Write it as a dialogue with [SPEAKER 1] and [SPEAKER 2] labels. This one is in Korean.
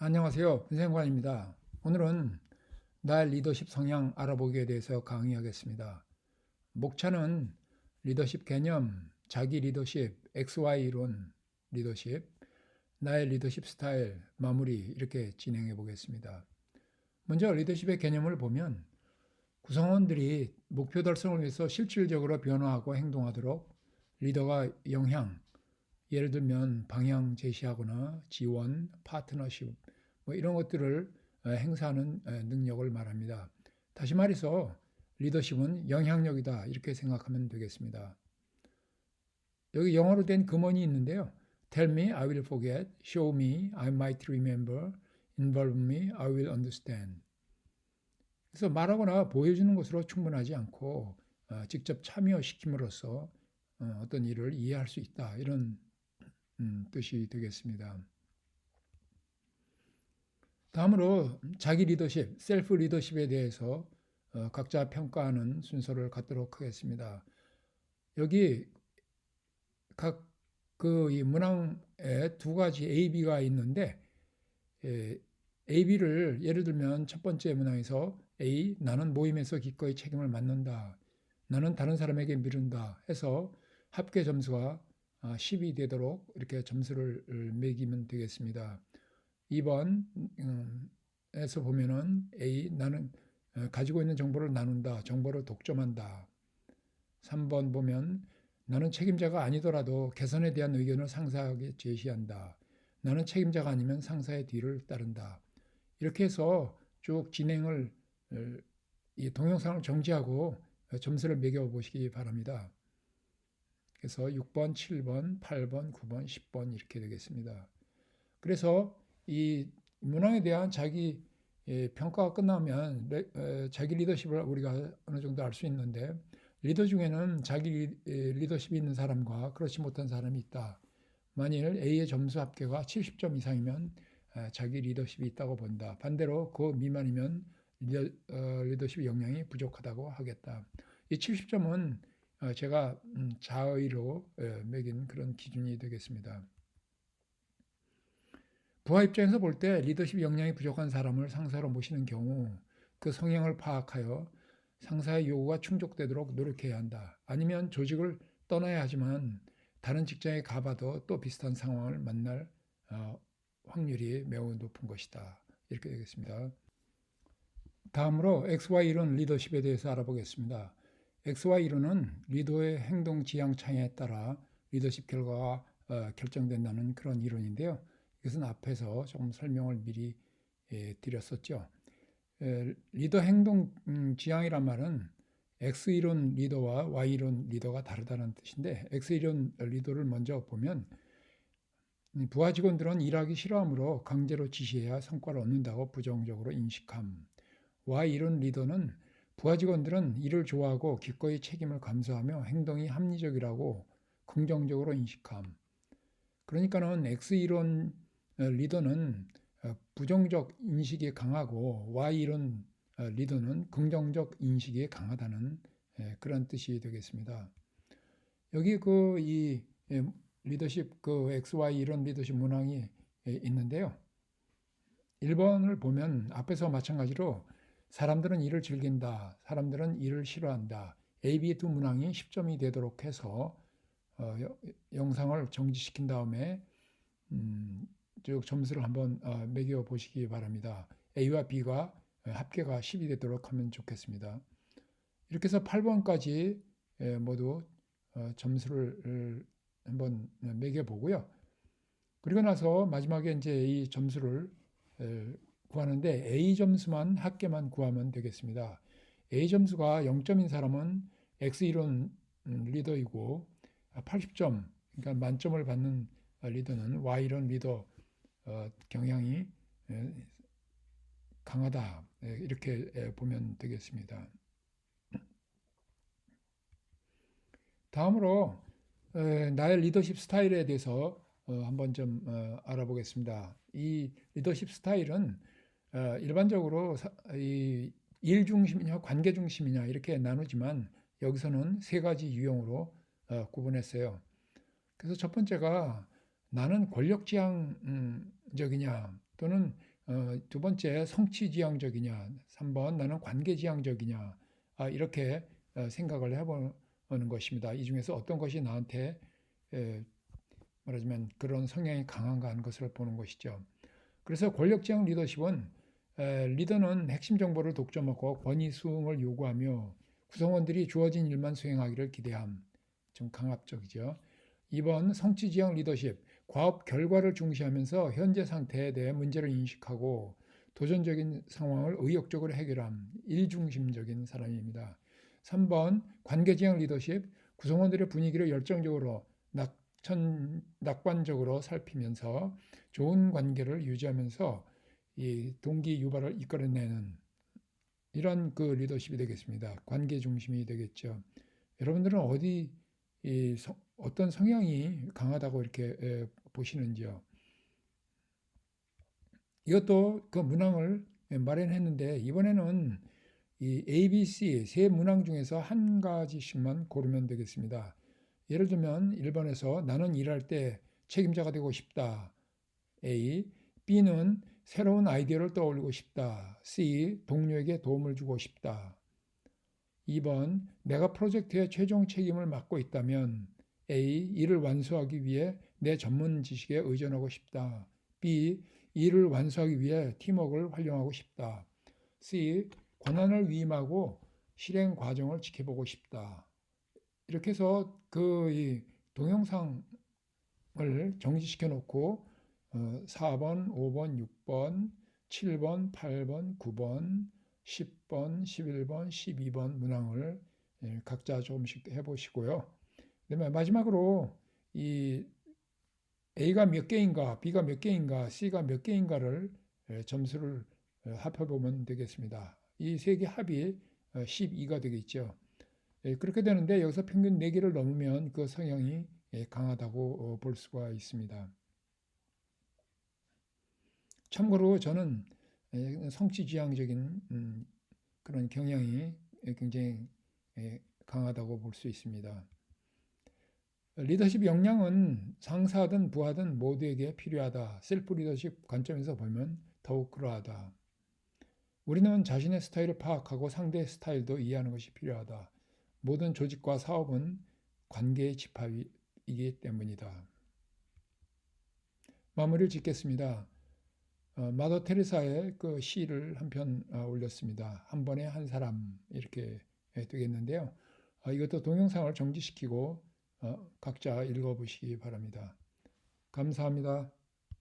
[SPEAKER 1] 안녕하세요. 윤생관입니다. 오늘은 나의 리더십 성향 알아보기에 대해서 강의하겠습니다. 목차는 리더십 개념, 자기 리더십, XY 이론 리더십, 나의 리더십 스타일, 마무리 이렇게 진행해 보겠습니다. 먼저 리더십의 개념을 보면 구성원들이 목표 달성을 위해서 실질적으로 변화하고 행동하도록 리더가 영향, 예를 들면 방향 제시하거나 지원, 파트너십 뭐 이런 것들을 어, 행사하는 어, 능력을 말합니다. 다시 말해서 리더십은 영향력이다 이렇게 생각하면 되겠습니다. 여기 영어로 된 금원이 있는데요. Tell me, I will forget. Show me, I might remember. Involve me, I will understand. 그래서 말하거나 보여주는 것으로 충분하지 않고 어, 직접 참여시킴으로써 어, 어떤 일을 이해할 수 있다 이런 음, 뜻이 되겠습니다. 다음으로 자기 리더십, 셀프 리더십에 대해서 어, 각자 평가하는 순서를 갖도록 하겠습니다. 여기 각 그 이 문항에 두 가지 A, B가 있는데 에, A, B를 예를 들면 첫 번째 문항에서 A 나는 모임에서 기꺼이 책임을 맡는다. 나는 다른 사람에게 미룬다 해서 합계 점수가 10이 되도록 이렇게 점수를 매기면 되겠습니다. 2번에서 보면은 A 나는 어, 가지고 있는 정보를 나눈다. 정보를 독점한다. 3번 보면 나는 책임자가 아니더라도 개선에 대한 의견을 상사에게 제시한다. 나는 책임자가 아니면 상사의 뒤를 따른다. 이렇게 해서 쭉 진행을 어, 이 동영상을 정지하고 점수를 매겨 보시기 바랍니다. 그래서 6번, 7번, 8번, 9번, 10번 이렇게 되겠습니다. 그래서 이 문항에 대한 자기 예, 평가가 끝나면 자기 리더십을 우리가 어느 정도 알 수 있는데 리더 중에는 자기 리더십이 있는 사람과 그렇지 못한 사람이 있다. 만일 A의 점수 합계가 70점 이상이면 자기 리더십이 있다고 본다. 반대로 그 미만이면 리더, 어, 리더십 역량이 부족하다고 하겠다. 이 70점은 어, 제가 음, 자의로 매긴 그런 기준이 되겠습니다. 부하 입장에서 볼 때 리더십 역량이 부족한 사람을 상사로 모시는 경우 그 성향을 파악하여 상사의 요구가 충족되도록 노력해야 한다. 아니면 조직을 떠나야 하지만 다른 직장에 가봐도 또 비슷한 상황을 만날 어, 확률이 매우 높은 것이다. 이렇게 되겠습니다. 다음으로 XY 이론 리더십에 대해서 알아보겠습니다. XY 이론은 리더의 행동 지향 차이에 따라 리더십 결과가 어, 결정된다는 그런 이론인데요. 이것은 앞에서 조금 설명을 미리 예, 드렸었죠. 리더 행동 음, 지향이란 말은 X이론 리더와 Y이론 리더가 다르다는 뜻인데 X이론 리더를 먼저 보면 부하 직원들은 일하기 싫어하므로 강제로 지시해야 성과를 얻는다고 부정적으로 인식함. Y이론 리더는 부하 직원들은 일을 좋아하고 기꺼이 책임을 감수하며 행동이 합리적이라고 긍정적으로 인식함. 그러니까는 X이론 리더는 어, 부정적 인식이 강하고 Y 이론 어, 리더는 긍정적 인식이 강하다는 예, 그런 뜻이 되겠습니다. 여기 그 이 리더십 그 XY 이론 리더십 문항이 예, 있는데요. 1번을 보면 앞에서 마찬가지로 사람들은 일을 즐긴다. 사람들은 일을 싫어한다. A, B 두 문항이 10점이 되도록 해서 어, 영상을 정지시킨 다음에 음, 쭉 점수를 한번 어, 매겨 보시기 바랍니다. A와 B가 어, 합계가 10이 되도록 하면 좋겠습니다. 이렇게 해서 8번까지 모두 어, 점수를 한번 매겨 보고요. 그리고 나서 마지막에 이제 이 점수를 구하는데 A 점수만 합계만 구하면 되겠습니다. A 점수가 0점인 사람은 X 이론 음, 리더이고 80점 그러니까 만점을 받는 리더는 Y 이론 리더 어, 경향이 강하다 이렇게 보면 되겠습니다. 다음으로 나의 리더십 스타일에 대해서 어, 한번 좀 어, 알아보겠습니다. 이 리더십 스타일은 일반적으로 일 중심이냐 관계 중심이냐 이렇게 나누지만 여기서는 세 가지 유형으로 구분했어요. 그래서 첫 번째가 나는 권력지향적이냐 또는 어, 두 번째 성취지향적이냐, 3번 나는 관계지향적이냐, 아, 이렇게 어, 생각을 해보는 것입니다. 이 중에서 어떤 것이 나한테 에, 말하자면 그런 성향이 강한가 하는 것을 보는 것이죠. 그래서 권력지향 리더십은 에, 리더는 핵심 정보를 독점하고 권위 수응을 요구하며 구성원들이 주어진 일만 수행하기를 기대함. 좀 강압적이죠. 2번 성취지향 리더십. 과업 결과를 중시하면서 현재 상태에 대해 문제를 인식하고 도전적인 상황을 의욕적으로 해결함. 일중심적인 사람입니다. 3번 관계지향 리더십. 구성원들의 분위기를 열정적으로 낙천, 낙관적으로 살피면서 좋은 관계를 유지하면서 이 동기 유발을 이끌어내는 이런 그 리더십이 되겠습니다. 관계 중심이 되겠죠. 여러분들은 어디 이 성, 어떤 성향이 강하다고 이렇게 에, 보시는지요? 이것도 그 문항을 마련했는데 이번에는 이 A, B, C 세 문항 중에서 한 가지씩만 고르면 되겠습니다. 예를 들면 1번에서 나는 일할 때 책임자가 되고 싶다. A. B는 새로운 아이디어를 떠올리고 싶다. C. 동료에게 도움을 주고 싶다. 2번 내가 프로젝트의 최종 책임을 맡고 있다면 A. 이를 완수하기 위해 내 전문 지식에 의존하고 싶다. B. 이를 완수하기 위해 팀워크를 활용하고 싶다. C. 권한을 위임하고 실행 과정을 지켜보고 싶다. 이렇게 해서 그 동영상을 정지시켜 놓고 4번, 5번, 6번, 7번, 8번, 9번, 10번, 11번, 12번 문항을 예, 각자 조금씩 해보시고요. 그다음에 마지막으로 이 A가 몇 개인가, B가 몇 개인가, C가 몇 개인가를 예, 점수를 어, 합해보면 되겠습니다. 이 세 개 합이 12가 어, 되겠죠. 예, 그렇게 되는데 여기서 평균 4개를 넘으면 그 성향이 강하다고 어, 볼 수가 있습니다. 참고로 저는 성취지향적인 음, 그런 경향이 굉장히 강하다고 볼 수 있습니다. 리더십 역량은 상사든 부하든 모두에게 필요하다. 셀프 리더십 관점에서 보면 더욱 그러하다. 우리는 자신의 스타일을 파악하고 상대의 스타일도 이해하는 것이 필요하다. 모든 조직과 사업은 관계의 집합이기 때문이다. 마무리를 짓겠습니다. 어, 마더 테레사의 그 시를 한편 어, 올렸습니다. 한 번에 한 사람 이렇게 되겠는데요. 어, 이것도 동영상을 정지시키고 각자 읽어보시기 바랍니다. 감사합니다.